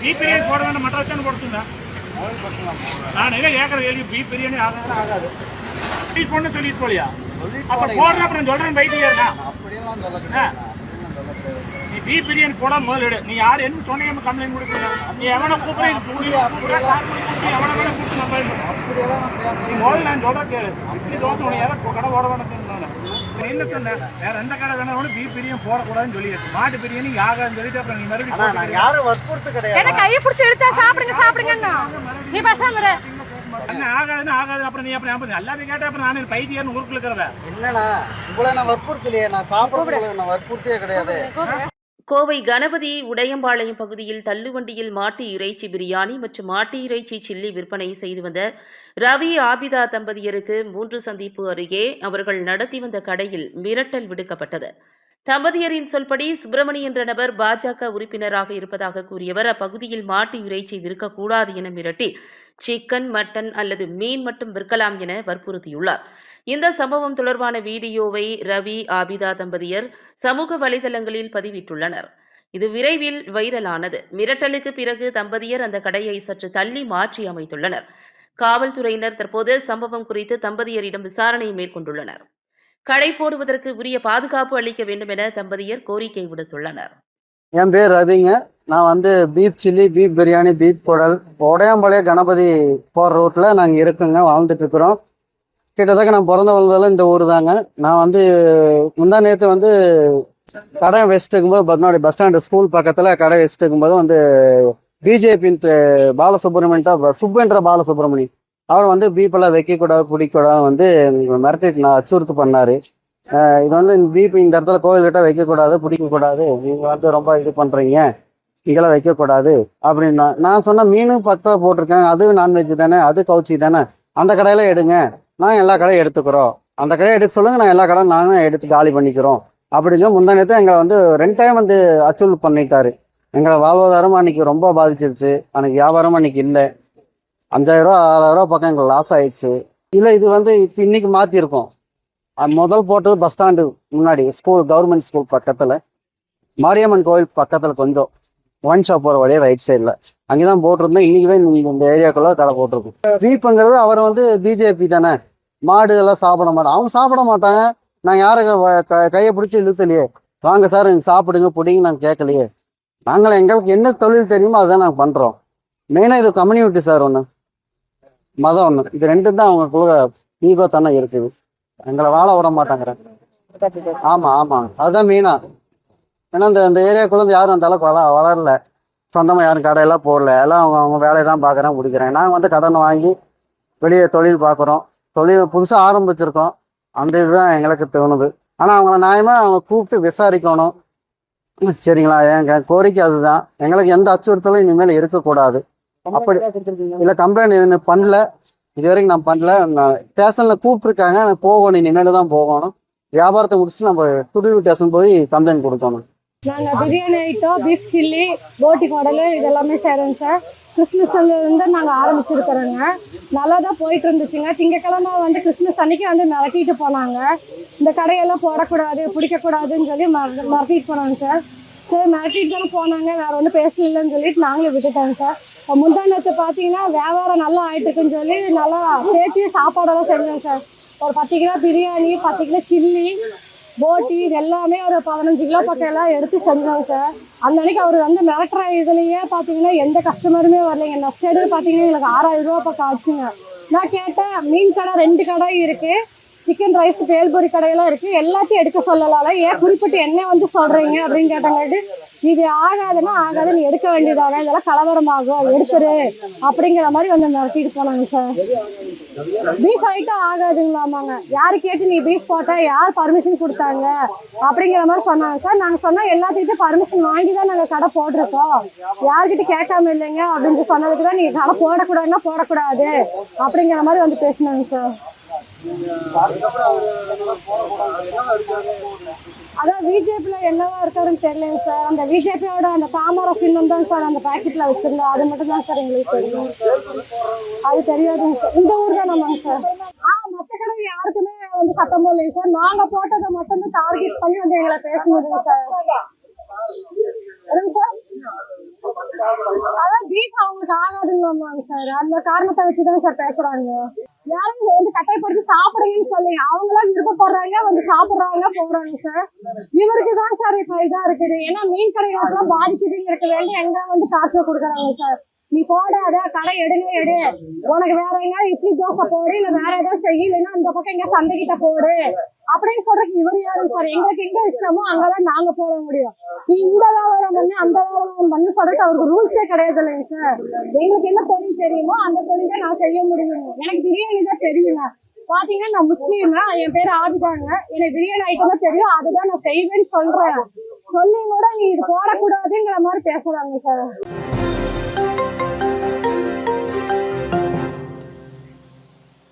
பிரியாணி போட வேண்டாம் மட்டன் வச்சானு போடுச்சுங்க நான் எங்க கேட்கற கேள்வி பீஃப் பிரியாணி ஆகாது ஆகாது. பீஃப் பொண்ணு சொல்லிட்டு போலியா? அப்ப போடுற அப்புறம் சொல்றேன் பைத்தியா அப்படியெல்லாம் சொல்ல நீ பீஃப் பிரியாணி போட முதல்ல எடு. நீ யார் என்ன சொன்னீங்க கம்ப்ளைண்ட் கொடுக்குறீங்க நீ எவனை கூப்பிடுற எவனை வேணா கூப்பிட்டு பண்ணுவோம். பேச நீ முதல்ல நான் சொல்ற கேளு. இப்படி தோசை உனக்கு யாரும் கடை போட வேணாம் என்ன சொன்ன? வேற எந்த கடை வேணாலும் பீஃப் பிரியாணி போடக்கூடாதுன்னு சொல்லிடுச்சு மாட்டு பிரியாணி ஆகாதுன்னு சொல்லிட்டு அப்புறம் நீ மறுபடியும் யாரும் வற்புறுத்து கிடையாது. கையை பிடிச்சி இழுத்தா சாப்பிடுங்க சாப்பிடுங்கண்ணா. நீ பேசாம. என்ன ஆகாதுன்னு ஆகாது அப்புறம் நீ அப்புறம் அப்புறம் எல்லாத்தையும் கேட்டா அப்புறம் நானே பைத்தியர்னு ஊருக்குள்ள இருக்கிறவ. என்னண்ணா உங்களை நான் வற்புறுத்தலையே நான் சாப்பிட்றதுல நான் வற்புறுத்தியே கிடையாது. கோவை கணபதி உடையம்பாளையம் பகுதியில் தள்ளுவண்டியில் மாட்டு இறைச்சி பிரியாணி மற்றும் மாட்டு இறைச்சி சில்லி விற்பனை செய்து வந்த ரவி ஆபிதா தம்பதியருக்கு மூன்று சந்திப்பு அருகே அவர்கள் நடத்தி வந்த கடையில் மிரட்டல் விடுக்கப்பட்டது. தம்பதியரின் சொல்படி சுப்பிரமணி என்ற நபர் பாஜக உறுப்பினராக இருப்பதாக கூறியவர் அப்பகுதியில் மாட்டு இறைச்சி விற்கக்கூடாது என மிரட்டி சிக்கன் மட்டன் அல்லது மீன் மட்டும் விற்கலாம் என வற்புறுத்தியுள்ளார். இந்த சம்பவம் தொடர்பான வீடியோவை ரவி ஆபிதா தம்பதியர் சமூக வலைதளங்களில் பதிவிட்டுள்ளனர். இது விரைவில் வைரலானது. மிரட்டலுக்கு பிறகு தம்பதியர் அந்த கடையை சற்று தள்ளி மாற்றி அமைத்துள்ளனர். காவல்துறையினர் தற்போது சம்பவம் குறித்து தம்பதியரிடம் விசாரணை மேற்கொண்டுள்ளனர். கடை போடுவதற்கு உரிய பாதுகாப்பு அளிக்க வேண்டும் என தம்பதியர் கோரிக்கை விடுத்துள்ளனர். என் பேர் ரவிங்க. நான் வந்து beef chilli beef biryani beef குடல் உடையாம்பாளைய கணபதி போகிற ரூட்டில் நாங்கள் இருக்குங்க வாழ்ந்துட்டு இருக்கிறோம். கிட்டத்தட்ட நான் பிறந்த வளர்ந்ததெல்லாம் இந்த ஊர் தாங்க. நான் வந்து முந்தா நேற்று வந்து கடை வச்சுட்டு இருக்கும்போது பத்மாவடி பஸ் ஸ்டாண்டு ஸ்கூல் பக்கத்தில் கடை வச்சுட்டு இருக்கும்போது வந்து பிஜேபின் பாலசுப்ரமணியன் தான் சுப்பென்ற பாலசுப்ரமணி அவர் வந்து பீப்பெல்லாம் வைக்கக்கூடாது பிடிக்கூடாது வந்து மிரட்டிட்டு நான் அச்சுறுத்து பண்ணார். இது வந்து பீப் இந்த இடத்துல கோவில்கிட்ட வைக்கக்கூடாது பிடிக்கக்கூடாது நீங்கள் வந்து ரொம்ப இது பண்ணுறீங்க இதெல்லாம் வைக்கக்கூடாது. அப்படின்னா நான் சொன்ன மீனும் பத்தா போட்டிருக்கேன். அதுவும் நான்வெஜ் தானே அது கவுச்சி தானே. அந்த கடையில எடுங்க. நான் எல்லா கடையும் எடுத்துக்கிறோம். அந்த கடையை எடுக்க சொல்லுங்க நான் எல்லா கடையும் நானும் எடுத்து காலி பண்ணிக்கிறோம். அப்படின்னு முந்தானத்தை எங்களை வந்து ரெண்டு டைம் வந்து அச்சுறுத்து பண்ணிட்டாரு. எங்களை வாழ்வாதாரம் அன்னைக்கு ரொம்ப பாதிச்சிருச்சு. அன்னைக்கு வியாபாரம் அன்னைக்கு இல்லை. அஞ்சாயிரம் ரூபா ஆறாயிரம் ரூபா பக்கம் எங்களுக்கு லாஸ் ஆயிடுச்சு. இல்லை இது வந்து இப்போ இன்னைக்கு மாற்றிருக்கோம் முதல் போட்டது பஸ் ஸ்டாண்டு முன்னாடி ஸ்கூல் கவர்மெண்ட் ஸ்கூல் பக்கத்தில். மாரியம்மன் கோவில் பக்கத்தில் கொஞ்சம். ஒன் ஷாப் போகிற வழியே ரைட் சைடில் அங்கே தான் போட்டிருந்தோம். இன்றைக்கி தான் நீங்கள் இந்த ஏரியாக்குள்ளே கடை போட்டிருக்கும் பீப்புங்கிறது அவர் வந்து பிஜேபி தானே. மாடு எல்லாம் சாப்பிட மாட்டோம் அவங்க சாப்பிட மாட்டாங்க. நான் யாரும் கையை பிடிச்சி இழுத்தலையே. வாங்க சார் நீங்கள் சாப்பிடுங்க பிடிங்க நாங்கள் கேட்கலையே. நாங்கள் எங்களுக்கு என்ன தொழில் தெரியுமோ அதுதான் நாங்கள் பண்ணுறோம் மெயினாக இது கம்யூனிட்டி சார் ஒன்று மதம் ஒன்று இது ரெண்டும் தான் அவங்களுக்குள்ள ஈகோ தானே இருக்குது. எங்களை வாழ விட மாட்டாங்கிறாங்க. ஆமாம் ஆமாம் அதுதான் மெயினாக ஏன்னா இந்த இந்த ஏரியாக்குள்ள யாரும் அந்த அளவுக்கு வள வளரல. சொந்தமா யாரும் கடையெல்லாம் போடல. எல்லாம் அவங்க அவங்க வேலையை தான் பார்க்குறேன் முடிக்கிறேன். நாங்கள் வந்து கடனை வாங்கி வெளியே தொழில் பார்க்குறோம். தொழில் புதுசாக ஆரம்பிச்சிருக்கோம். அந்த இதுதான் எங்களுக்கு தோணுது. ஆனால் அவங்கள நியாயமா அவங்க கூப்பிட்டு விசாரிக்கணும். சரிங்களா? எங்க கோரிக்கை அதுதான். எங்களுக்கு எந்த அச்சுறுத்தலும் இனிமேல் இருக்கக்கூடாது. அப்படி இல்லை கம்ப்ளைண்ட் இன்னும் பண்ணல. இது வரைக்கும் நான் பண்ணல. நான் ஸ்டேஷனில் கூப்பிட்ருக்காங்க நான் போகணும். இனிமேல் தான் போகணும். வியாபாரத்தை முடிச்சு நம்ம துடிவு ஸ்டேஷன் போய் கம்ப்ளைண்ட் கொடுக்கணும். நாங்கள் பிரியாணி ஐட்டம் பீஃப் சில்லி போட்டி குடலு இதெல்லாமே செய்றோங்க சார் கிறிஸ்மஸ்லேருந்து இருந்து ஆரம்பிச்சிருக்கிறோங்க. நல்லா தான் போயிட்டு இருந்துச்சுங்க. திங்கக்கிழமை வந்து கிறிஸ்மஸ் அன்னைக்கு வந்து மிரட்டிட்டு போனாங்க. இந்த கடையெல்லாம் போடக்கூடாது பிடிக்கக்கூடாதுன்னு சொல்லி மிர- மிரட்டிட்டு போனாங்க சார் சரி மிரட்டிட்டு தானே போனாங்க. வேறு ஒன்றும் பேசலன்னு சொல்லிட்டு நாங்களும் விட்டுட்டோங்க சார் இப்போ முந்தானத்தை பார்த்தீங்கன்னா வியாபாரம் நல்லா ஆகிட்டுருக்குன்னு சொல்லி நல்லா சேர்த்து சாப்பாடெல்லாம் செஞ்சோம் சார் ஒரு பத்து கிலோ பிரியாணி பத்து கிலோ சில்லி போட்டி இது எல்லாமே ஒரு பதினஞ்சு கிலோ பக்கம் எல்லாம் எடுத்து செஞ்சோம் சார். அந்த அன்னைக்கு அவர் வந்து மிரட்டுற இதுலயே பார்த்தீங்கன்னா எந்த கஸ்டமருமே வரலைங்க நஷ்டம் எடுத்து பார்த்தீங்கன்னா எங்களுக்கு ஆறாயிரம் ரூபா பக்கம் ஆச்சுங்க. நான் கேட்டேன் மீன் கடை ரெண்டு கடை இருக்கு. சிக்கன் ரைஸ் பேல்பொரி கடையெல்லாம் இருக்குது எல்லாத்தையும் எடுக்க சொல்லலாம்ல. ஏன் குறிப்பிட்டு என்ன வந்து சொல்கிறீங்க அப்படின்னு கேட்டாங்காட்டி இது ஆகாதுன்னா ஆகாது நீ எடுக்க வேண்டியதானே இதெல்லாம் கலவரமாகும் அது எடுத்துரு அப்படிங்கிற மாதிரி வந்து நடத்திட்டு போனாங்க சார். Beef item ஆகாதுங்களாமாங்க. யார் கேட்டு நீ பீஃப் போட்ட யார் பர்மிஷன் கொடுத்தாங்க அப்படிங்கிற மாதிரி சொன்னாங்க சார். நாங்கள் சொன்னால் எல்லாத்துக்கிட்டும் பர்மிஷன் வாங்கி தான் நாங்கள் கடை போட்டிருக்கோம். யார்கிட்ட கேட்காம இல்லைங்க அப்படின்னு சொன்னதுக்கு தான் நீங்கள் கடை போடக்கூடாதுன்னா போடக்கூடாது அப்படிங்கிற மாதிரி வந்து பேசினாங்க சார். அதான் பிஜேபியில என்னவா இருக்காருன்னு தெரியலங்க சார். அந்த பிஜேபியோட அந்த தாமரை சின்னம் தான் சார் அந்த பாக்கெட்ல வச்சிருந்தோம் அது மட்டும் தான் சார் எங்களுக்கு தெரியும். அது தெரியாதுங்க சார். இந்த ஊர் தான் நம்மங்க சார். ஆ மற்ற கடவுள் யாருக்குமே வந்து சட்டம் போடலைங்க சார். நாங்க போட்டதை மட்டும்தான் டார்கெட் பண்ணி வந்து எங்களை பேசுனதுங்க சார். என்னங்க சார்? அதான் பீஃப் அவங்களுக்கு ஆகாதுங்களாமாங்க சார். அந்த காரணத்தை வச்சுதான் சார் பேசுறாங்க. யாரும் வந்து கட்டாயப்படுத்தி சாப்பிடுங்கன்னு சொல்லுங்க அவங்களாம் விருப்பப்படுறாங்க வந்து சாப்பிடுறாங்க போறாங்க சார் இவருக்கு தான் சார் இப்ப இதா இருக்குது. ஏன்னா மீன் கடைகளுக்குலாம் பாதிக்குதுங்கிறதுக்கு வேண்டி எங்க வந்து காய்ச்சல் கொடுக்குறாங்க சார் நீ போடாத கடை எடுங்க எடு. உனக்கு வேற எங்க இட்லி தோசை போடு இல்ல வேற ஏதாவது செய்ய இல்லைன்னா இந்த பக்கம் எங்க சந்தைகிட்ட போடு. அப்படின்னு சொல்றதுக்கு இவர் யாரும் சார் எங்களுக்கு எங்க இஷ்டமோ அங்கதான் நாங்க போட முடியும். நீ இந்த வியாபாரம் பண்ணி அந்த வியாபாரம் பண்ணு சொல்றதுக்கு அவருக்கு ரூல்ஸே கிடையாது இல்லைங்க சார் எங்களுக்கு என்ன தொழில் தெரியுமோ அந்த தொழில் தான் நான் செய்ய முடியும். எனக்கு பிரியாணி தான் தெரியுங்க. பாத்தீங்கன்னா நான் முஸ்லீம் என் பேர் ஆபிதாங்க எனக்கு பிரியாணி ஐட்டம் தான் தெரியும். அதுதான் நான் செய்வேன்னு சொல்றேன். சொல்லி கூட நீ இது போடக்கூடாதுங்கிற மாதிரி பேசுறாங்க சார்